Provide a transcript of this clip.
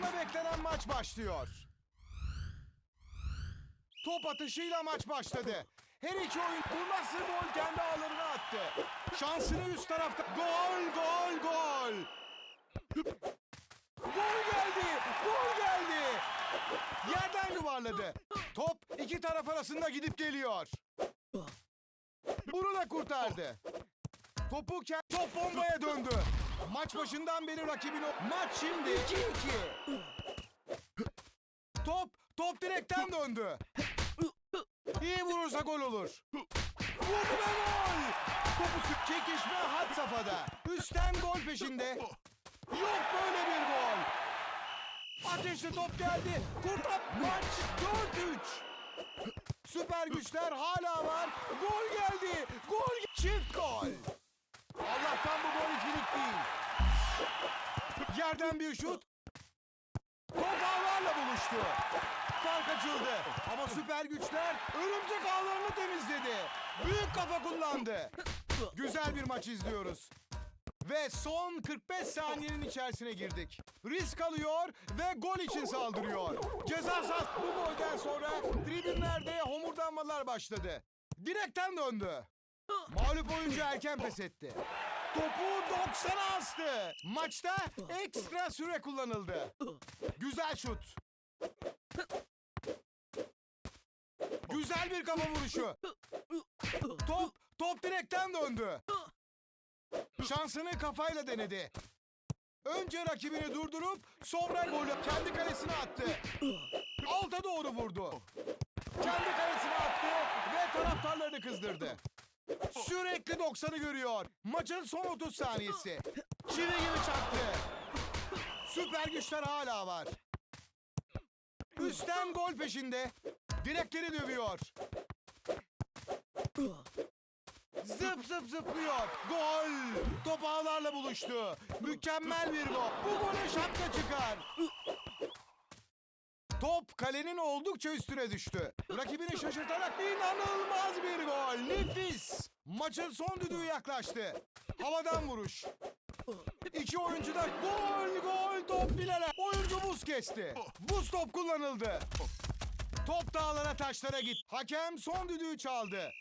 Heyecanla beklenen maç başlıyor. Top atışıyla maç başladı. Her iki oyun bu nasıl gol kendi ağlarına attı. Şansını üst tarafta. Gol, gol, gol. Gol geldi, gol geldi. Yerden yuvarladı. Top iki taraf arasında gidip geliyor. Bunu da kurtardı. Topu top bombaya döndü. Maç başından beri rakibin o... Maç şimdi 2-2. Top, top direkten döndü. İyi vurursa gol olur. Vurdu ve gol! Topu çekişme had safhada. Üstten gol peşinde. Yok böyle bir gol. Ateşli top geldi. Kurtar. Maç 4-3. Süper güçler hala var. Yerden bir şut. Top ağlarla buluştu. Fark açıldı. Ama süper güçler örümcek ağlarını temizledi. Büyük kafa kullandı. Güzel bir maç izliyoruz. Ve son 45 saniyenin içerisine girdik. Risk alıyor ve gol için saldırıyor. Ceza sahası bu golden sonra tribünlerde homurdanmalar başladı. Direkten döndü. Mağlup oyuncu erken pes etti. Topu 90'a astı. Maçta ekstra süre kullanıldı. Güzel şut. Güzel bir kafa vuruşu. Top, top direkten döndü. Şansını kafayla denedi. Önce rakibini durdurup sonra golü kendi kalesine attı. Alta doğru vurdu. Kendi kalesine attı ve taraftarlarını kızdırdı. Sürekli 90'ı görüyor. Maçın son 30 saniyesi. Çivi gibi çaktı. Süper güçler hala var. Üstten gol peşinde. Direkleri dövüyor. Zıp zıp zıplıyor. Gol. Top ağlarla buluştu. Mükemmel bir gol. Bu golü şapka çıkar. Top kalenin oldukça üstüne düştü. Rakibini şaşırtarak inanılmaz bir gol. Nefis. Maçın son düdüğü yaklaştı. Havadan vuruş. İki oyuncu da gol gol top filele. Oyuncu buz kesti. Buz top kullanıldı. Top dağlara taşlara git. Hakem son düdüğü çaldı.